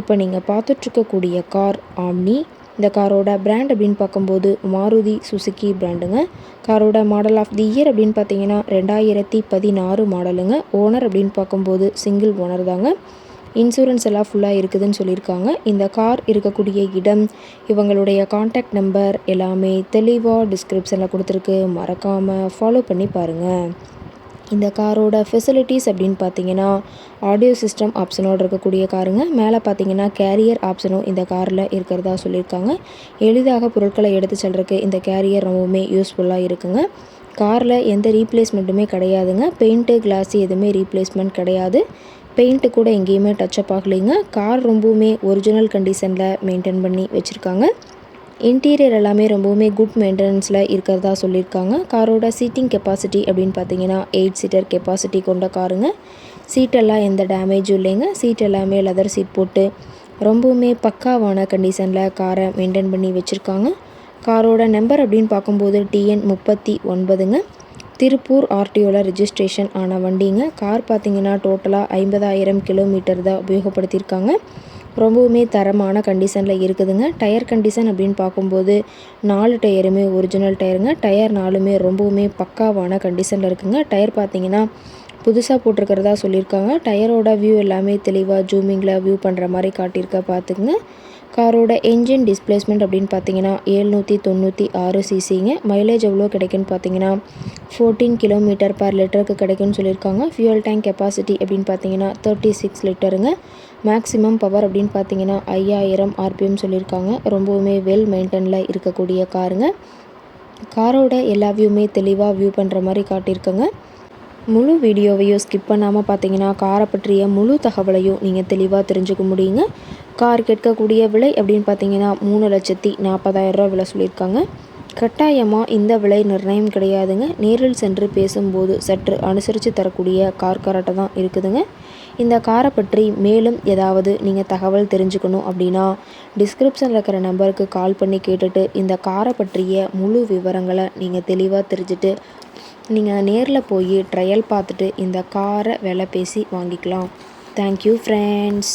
இப்போ நீங்கள் பார்த்துட்ருக்கக்கூடிய car omni. இந்த காரோட பிராண்ட் அப்படின்னு பார்க்கும்போது மாருதி சுசுக்கி பிராண்டுங்க காரோட மாடல் ஆஃப் தி இயர் அப்படின்னு பார்த்தீங்கன்னா ரெண்டாயிரத்தி பதினாறு மாடலுங்க ஓனர் அப்படின்னு பார்க்கும்போது சிங்கிள் ஓனர் தாங்க. இன்சூரன்ஸ் எல்லாம் ஃபுல்லாக இருக்குதுன்னு சொல்லியிருக்காங்க. இந்த கார் இருக்கக்கூடிய இடம் இவங்களுடைய காண்டாக்ட் நம்பர் எல்லாமே தெளிவாக டிஸ்கிரிப்ஷனில் கொடுத்துருக்கு. மறக்காமல் ஃபாலோ பண்ணி பாருங்கள் இந்த காரோட ஃபெசிலிட்டிஸ் அப்படின்னு பார்த்தீங்கன்னா ஆடியோ சிஸ்டம் ஆப்ஷனோடு இருக்கக்கூடிய காருங்க. மேலே பார்த்தீங்கன்னா கேரியர் ஆப்ஷனும் இந்த காரில் இருக்கிறதா சொல்லியிருக்காங்க. எளிதாக பொருட்களை எடுத்து செல்றதுக்கு இந்த கேரியர் ரொம்பவுமே யூஸ்ஃபுல்லாக இருக்குங்க. காரில் எந்த ரீப்ளேஸ்மெண்ட்டுமே கிடையாதுங்க. பெயிண்ட்டு கிளாஸு எதுவுமே ரீப்ளேஸ்மெண்ட் கிடையாது. பெயிண்ட்டு கூட எங்கேயுமே டச்சப் ஆகலைங்க. கார் ரொம்பவுமே ஒரிஜினல் கண்டிஷனில் மெயின்டைன் பண்ணி வச்சுருக்காங்க. இன்டீரியர் எல்லாமே ரொம்பவுமே குட் மெயின்டெனன்ஸில் இருக்கிறதா சொல்லியிருக்காங்க. காரோட சீட்டிங் கெப்பாசிட்டி அப்படின்னு பார்த்தீங்கன்னா எயிட் சீட்டர் கெப்பாசிட்டி கொண்ட காருங்க சீட்டெல்லாம் எந்த டேமேஜும் இல்லைங்க. சீட் எல்லாமே லெதர் சீட் போட்டு ரொம்பவுமே பக்காவான கண்டிஷனில் காரை மெயின்டைன் பண்ணி வச்சுருக்காங்க. காரோட நம்பர் அப்படின்னு பார்க்கும்போது டிஎன் முப்பத்தி ஒன்பதுங்க. திருப்பூர் ஆர்டிஓவில் ரிஜிஸ்ட்ரேஷன் ஆன வண்டிங்க. கார் பார்த்திங்கன்னா டோட்டலாக ஐம்பதாயிரம் கிலோமீட்டர் தான் உபயோகப்படுத்தியிருக்காங்க. ரொம்பவுமே தரமான கண்டிஷனில் இருக்குதுங்க. டயர் கண்டிஷன் அப்படின்னு பார்க்கும்போது நாலு டயருமே ஒரிஜினல் டயருங்க. டயர் நாலுமே ரொம்பவுமே பக்காவான கண்டிஷனில் இருக்குங்க. டயர் பார்த்தீங்கன்னா புதுசாக போட்டிருக்கிறதா சொல்லியிருக்காங்க. டயரோட வியூ எல்லாமே தெளிவாக ஜூமிங்கில் வியூ பண்ணுற மாதிரி காட்டியிருக்க பார்த்துக்குங்க. காரோட என்ஜின் டிஸ்பிளேஸ்மெண்ட் அப்படின்னு பார்த்தீங்கன்னா ஏழ்நூற்றி தொண்ணூற்றி ஆறு சிசிங்க மைலேஜ் எவ்வளோ கிடைக்குன்னு பார்த்தீங்கன்னா ஃபோர்டீன் கிலோமீட்டர் பர் லிட்டருக்கு கிடைக்குன்னு சொல்லியிருக்காங்க. ஃபியூல் டேங்க் கெப்பாசிட்டி அப்படின்னு பார்த்தீங்கன்னா தேர்ட்டி சிக்ஸ் லிட்டருங்க மேக்ஸிமம் பவர் அப்படின்னு பார்த்தீங்கன்னா ஐயாயிரம் ஆர்பிஎம் சொல்லியிருக்காங்க. ரொம்பவுமே வெல் மெயின்டெனில் இருக்கக்கூடிய காருங்க. காரோட எல்லா வியூமே தெளிவாக வியூ பண்ணுற மாதிரி காட்டியிருக்கோங்க. முழு வீடியோவையும் ஸ்கிப் பண்ணாமல் பார்த்தீங்கன்னா காரை பற்றிய முழு தகவலையும் நீங்கள் தெளிவாக தெரிஞ்சுக்க முடியுங்க. கார் கேட்கக்கூடிய விலை அப்படின்னு பார்த்தீங்கன்னா மூணு லட்சத்தி நாற்பதாயிரரூவா விலை சொல்லியிருக்காங்க. கட்டாயமாக இந்த விலை நிர்ணயம் கிடையாதுங்க. நேரில் சென்று பேசும்போது சற்று அனுசரித்து தரக்கூடிய கார் கராட்டை தான் இருக்குதுங்க. இந்த காரை பற்றி மேலும் ஏதாவது நீங்கள் தகவல் தெரிஞ்சுக்கணும் அப்படின்னா டிஸ்கிரிப்ஷனில் இருக்கிற நம்பருக்கு கால் பண்ணி கேட்டுட்டு இந்த காரை பற்றிய முழு விவரங்களை நீங்கள் தெளிவாக தெரிஞ்சுட்டு நீங்கள் நேரில் போய் ட்ரையல் பார்த்துட்டு இந்த காரை விலை பேசி வாங்கிக்கலாம். Thank you friends